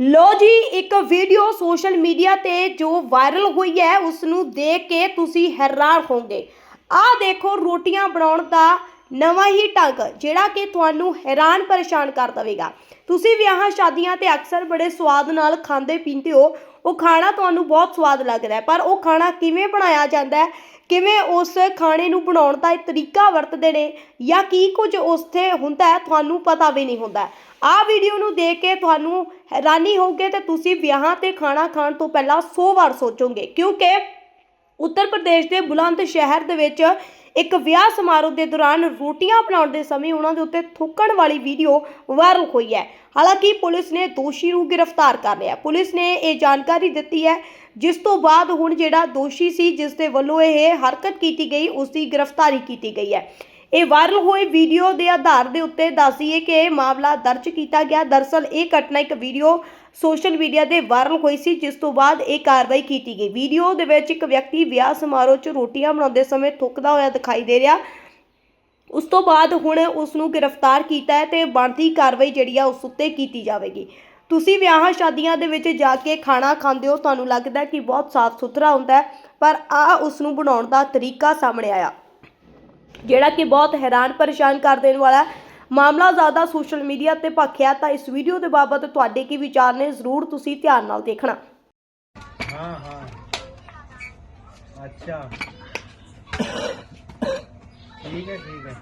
ਲੋ ਜੀ, ਇੱਕ video social media ਤੇ ਜੋ ਵਾਇਰਲ ਹੋਈ ਹੈ ਉਸ ਨੂੰ ਦੇਖ ਕੇ ਤੁਸੀਂ ਹੈਰਾਨ ਹੋਵੋਗੇ। ਆਹ ਦੇਖੋ, ਰੋਟੀਆਂ ਬਣਾਉਣ ਦਾ ਨਵਾਂ ਹੀ ਢੰਗ, ਜਿਹੜਾ ਕਿ ਤੁਹਾਨੂੰ ਹੈਰਾਨ ਪਰੇਸ਼ਾਨ ਕਰ ਦੇਵੇਗਾ। ਤੁਸੀਂ ਵਿਆਹਾਂ ਸ਼ਾਦੀਆਂ ਤੇ ਅਕਸਰ ਬੜੇ ਸਵਾਦ ਨਾਲ ਖਾਂਦੇ ਪੀਂਦੇ ਹੋ। ਉਹ ਖਾਣਾ ਤੁਹਾਨੂੰ ਬਹੁਤ ਸਵਾਦ ਲੱਗਦਾ ਪਰ ਉਹ ਖਾਣਾ ਕਿਵੇਂ ਬਣਾਇਆ ਜਾਂਦਾ ਹੈ ਕਿਵੇਂ ਉਸ ਖਾਣੇ ਨੂੰ ਬਣਾਉਣ ਦਾ ਇਹ ਤਰੀਕਾ ਵਰਤਦੇ ਨੇ ਜਾਂ ਕੀ ਕੁਝ ਉਸ ਹੁੰਦਾ ਤੁਹਾਨੂੰ ਪਤਾ ਵੀ ਨਹੀਂ ਹੁੰਦਾ। ਆਹ ਵੀਡੀਓ ਨੂੰ ਦੇਖ ਕੇ ਤੁਹਾਨੂੰ ਹੈਰਾਨੀ ਹੋਊਗੀ ਤੇ ਤੁਸੀਂ ਵਿਆਹਾਂ ਤੇ ਖਾਣਾ ਖਾਣ ਤੋਂ ਪਹਿਲਾਂ 100 ਵਾਰ ਸੋਚੋਗੇ, ਕਿਉਂਕਿ ਉੱਤਰ ਪ੍ਰਦੇਸ਼ ਦੇ ਬੁਲੰਦ ਸ਼ਹਿਰ ਦੇ ਵਿੱਚ ਇੱਕ ਵਿਆਹ ਸਮਾਰੋਹ ਦੇ ਦੌਰਾਨ ਰੋਟੀਆਂ ਬਣਾਉਣ ਦੇ ਸਮੇਂ ਉਹਨਾਂ ਦੇ ਉੱਤੇ ਥੁੱਕਣ ਵਾਲੀ ਵੀਡੀਓ ਵਾਇਰਲ ਹੋਈ ਹੈ। ਹਾਲਾਂਕਿ ਪੁਲਿਸ ਨੇ ਦੋਸ਼ੀ ਨੂੰ ਗ੍ਰਿਫਤਾਰ ਕਰ ਲਿਆ। ਪੁਲਿਸ ਨੇ ਇਹ ਜਾਣਕਾਰੀ ਦਿੱਤੀ ਹੈ, ਜਿਸ ਤੋਂ ਬਾਅਦ ਹੁਣ ਜਿਹੜਾ ਦੋਸ਼ੀ ਸੀ, ਜਿਸ ਦੇ ਵੱਲੋਂ ਇਹ ਹਰਕਤ ਕੀਤੀ ਗਈ, ਉਸ ਦੀ ਗ੍ਰਿਫਤਾਰੀ ਕੀਤੀ ਗਈ ਹੈ। ਇਹ ਵਾਇਰਲ ਹੋਏ ਵੀਡੀਓ ਦੇ ਆਧਾਰ ਦੇ ਉੱਤੇ ਦੱਸੀਏ ਕਿ ਇਹ ਮਾਮਲਾ ਦਰਜ ਕੀਤਾ ਗਿਆ। ਦਰਸਲ ਇਹ ਘਟਨਾ ਇੱਕ ਵੀਡੀਓ ਸੋਸ਼ਲ ਮੀਡੀਆ ਤੇ ਵਾਇਰਲ ਹੋਈ ਸੀ, ਜਿਸ ਤੋਂ ਬਾਅਦ ਇਹ ਕਾਰਵਾਈ ਕੀਤੀ ਗਈ। ਵੀਡੀਓ ਦੇ ਵਿੱਚ ਇੱਕ ਵਿਅਕਤੀ ਵਿਆਹ ਸਮਾਰੋਹ 'ਚ ਰੋਟੀਆਂ ਬਣਾਉਂਦੇ ਸਮੇਂ ਥੁੱਕਦਾ ਹੋਇਆ ਦਿਖਾਈ ਦੇ ਰਿਹਾ। ਉਸ ਤੋਂ ਬਾਅਦ ਹੁਣ ਉਸ ਨੂੰ ਗ੍ਰਿਫਤਾਰ ਕੀਤਾ ਹੈ ਤੇ ਬਣਦੀ ਕਾਰਵਾਈ ਜਿਹੜੀ ਆ ਉਸ ਉੱਤੇ ਕੀਤੀ ਜਾਵੇਗੀ। ਤੁਸੀਂ ਵਿਆਹਾਂ ਸ਼ਾਦੀਆਂ ਦੇ ਵਿੱਚ ਜਾ ਕੇ ਖਾਣਾ ਖਾਂਦੇ ਹੋ, ਤੁਹਾਨੂੰ ਲੱਗਦਾ ਕਿ ਬਹੁਤ ਸਾਫ਼ ਸੁਥਰਾ ਹੁੰਦਾ ਪਰ ਆ ਉਸ ਨੂੰ ਬਣਾਉਣ ਦਾ ਤਰੀਕਾ ਸਾਹਮਣੇ ਆਇਆ। ਜਿਹੜਾ ਕਿ ਬਹੁਤ ਹੈਰਾਨ ਪਰੇਸ਼ਾਨ ਕਰ ਦੇਣ ਵਾਲਾ ਮਾਮਲਾ ਜ਼ਿਆਦਾ ਸੋਸ਼ਲ ਮੀਡੀਆ ਤੇ ਭਖਿਆ ਤਾਂ ਇਸ ਵੀਡੀਓ ਦੇ ਬਾਬਤ ਤੁਹਾਡੇ ਕੀ ਵਿਚਾਰ ਨੇ ਜ਼ਰੂਰ ਤੁਸੀਂ ਧਿਆਨ ਨਾਲ ਦੇਖਣਾ हाँ हाँ अच्छा ठीक है ठीक है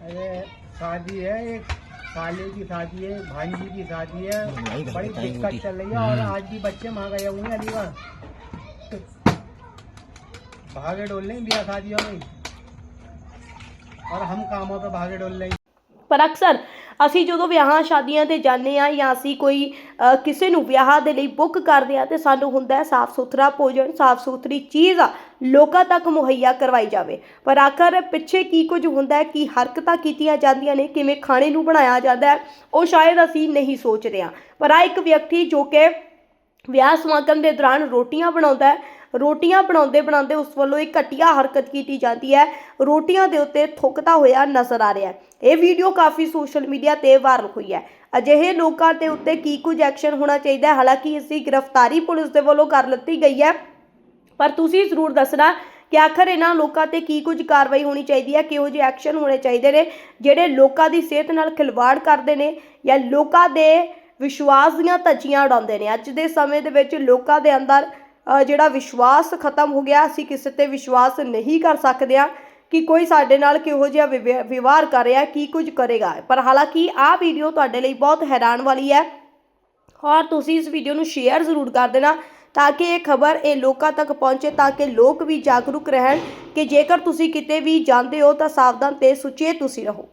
अरे शादी है एक साले की शादी है भांजी की शादी है बड़ी दिक्कत चल रही है और आज भी बच्चे वहाँ गए हुए हैं अलीगढ़ भागे डोल रहे हैं ब्याह शादियों में और हम कामों पे भागे डोल रहे हैं ਪਰ ਅਕਸਰ ਅਸੀਂ ਜਦੋਂ ਵਿਆਹਾਂ ਸ਼ਾਦੀਆਂ ਤੇ ਜਾਂਦੇ ਆ ਜਾਂ ਅਸੀਂ ਕੋਈ ਅ, ਕਿਸੇ ਨੂੰ ਵਿਆਹ ਦੇ ਲਈ ਬੁੱਕ ਕਰਦੇ ਆ ਤੇ ਸਾਨੂੰ ਹੁੰਦਾ ਹੈ ਸਾਫ਼ ਸੁਥਰਾ ਭੋਜਨ ਸਾਫ਼ ਸੁਥਰੀ ਚੀਜ਼ ਆ ਲੋਕਾਂ ਤੱਕ ਮੁਹੱਈਆ ਕਰਵਾਈ ਜਾਵੇ ਪਰ ਆਖਰ ਪਿੱਛੇ ਕੀ ਕੁਝ ਹੁੰਦਾ ਹੈ ਕੀ ਹਰਕਤਾਂ ਕੀਤੀਆਂ ਜਾਂਦੀਆਂ ਨੇ ਕਿਵੇਂ ਖਾਣੇ ਨੂੰ ਬਣਾਇਆ ਜਾਂਦਾ ਹੈ ਉਹ ਸ਼ਾਇਦ ਅਸੀਂ ਨਹੀਂ ਸੋਚਦੇ ਆ ਪਰ ਆ ਇੱਕ ਵਿਅਕਤੀ ਜੋ ਕਿ ਵਿਆਹ ਸਮਾਗਮ ਦੇ ਦੌਰਾਨ ਰੋਟੀਆਂ ਬਣਾਉਂਦਾ ਹੈ ਰੋਟੀਆਂ ਬਣਾਉਂਦੇ ਬਣਾਉਂਦੇ ਉਸ ਵੱਲੋਂ ਇੱਕ ਘਟੀਆ ਹਰਕਤ ਕੀਤੀ ਜਾਂਦੀ ਹੈ। ਰੋਟੀਆਂ ਦੇ ਉੱਤੇ ਥੁੱਕਦਾ ਹੋਇਆ ਨਜ਼ਰ ਆ ਰਿਹਾ ਹੈ। ਇਹ ਵੀਡੀਓ ਕਾਫੀ ਸੋਸ਼ਲ ਮੀਡੀਆ ਤੇ ਵਾਇਰਲ ਹੋਈ ਹੈ। ਅਜਿਹੇ ਲੋਕਾਂ ਦੇ ਉੱਤੇ ਕੀ ਕੁਝ ਐਕਸ਼ਨ ਹੋਣਾ ਚਾਹੀਦਾ ਹੈ? ਹਾਲਾਂਕਿ ਇਸ ਦੀ ਗ੍ਰਿਫਤਾਰੀ ਪੁਲਿਸ ਦੇ ਵੱਲੋਂ ਕਰ ਲਿੱਤੀ ਗਈ ਹੈ। ਪਰ ਤੁਸੀਂ ਜ਼ਰੂਰ ਦੱਸਣਾ ਕਿ ਆਖਰ ਇਹਨਾਂ ਲੋਕਾਂ ਤੇ ਕੀ ਕੁਝ ਕਾਰਵਾਈ ਹੋਣੀ ਚਾਹੀਦੀ ਹੈ? ਕਿਹੋ ਜਿਹੇ ਐਕਸ਼ਨ ਹੋਣੇ ਚਾਹੀਦੇ ਨੇ? ਜਿਹੜੇ ਲੋਕਾਂ ਦੀ ਸਿਹਤ ਨਾਲ ਖਿਲਵਾੜ ਕਰਦੇ ਨੇ ਜਾਂ ਲੋਕਾਂ ਦੇ ਵਿਸ਼ਵਾਸ ਦੀਆਂ ਧੱਜੀਆਂ ਉਡਾਉਂਦੇ ਨੇ? ਅੱਜ ਦੇ ਸਮੇਂ ਦੇ ਵਿੱਚ ਲੋਕਾਂ ਦੇ ਅੰਦਰ ਜਿਹੜਾ ਵਿਸ਼ਵਾਸ ਖਤਮ ਹੋ ਗਿਆ, ਅਸੀਂ ਕਿਸੇ ਤੇ ਵਿਸ਼ਵਾਸ ਨਹੀਂ ਕਰ ਸਕਦੇ ਆ ਕਿ ਕੋਈ ਸਾਡੇ ਨਾਲ ਕਿਹੋ ਜਿਹਾ ਵਿਵ- ਵਿਵਹਾਰ ਕਰ ਰਿਹਾ, ਕੀ ਕੁਝ ਕਰੇਗਾ। ਪਰ ਹਾਲਾਂਕਿ ਆਹ ਵੀਡੀਓ ਤੁਹਾਡੇ ਲਈ ਬਹੁਤ ਹੈਰਾਨ ਵਾਲੀ ਹੈ। ਔਰ ਤੁਸੀਂ ਇਸ ਵੀਡੀਓ ਨੂੰ ਸ਼ੇਅਰ ਜ਼ਰੂਰ ਕਰ ਦੇਣਾ ਤਾਂ ਕਿ ਇਹ ਖਬਰ ਇਹ ਲੋਕਾਂ ਤੱਕ ਪਹੁੰਚੇ, ਤਾਂ ਕਿ ਲੋਕ ਵੀ ਜਾਗਰੂਕ ਰਹਿਣ ਕਿ ਜੇਕਰ ਤੁਸੀਂ ਕਿਤੇ ਵੀ ਜਾਂਦੇ ਹੋ ਤਾਂ ਸਾਵਧਾਨ ਤੇ ਸੁਚੇਤ ਤੁਸੀਂ ਰਹੋ।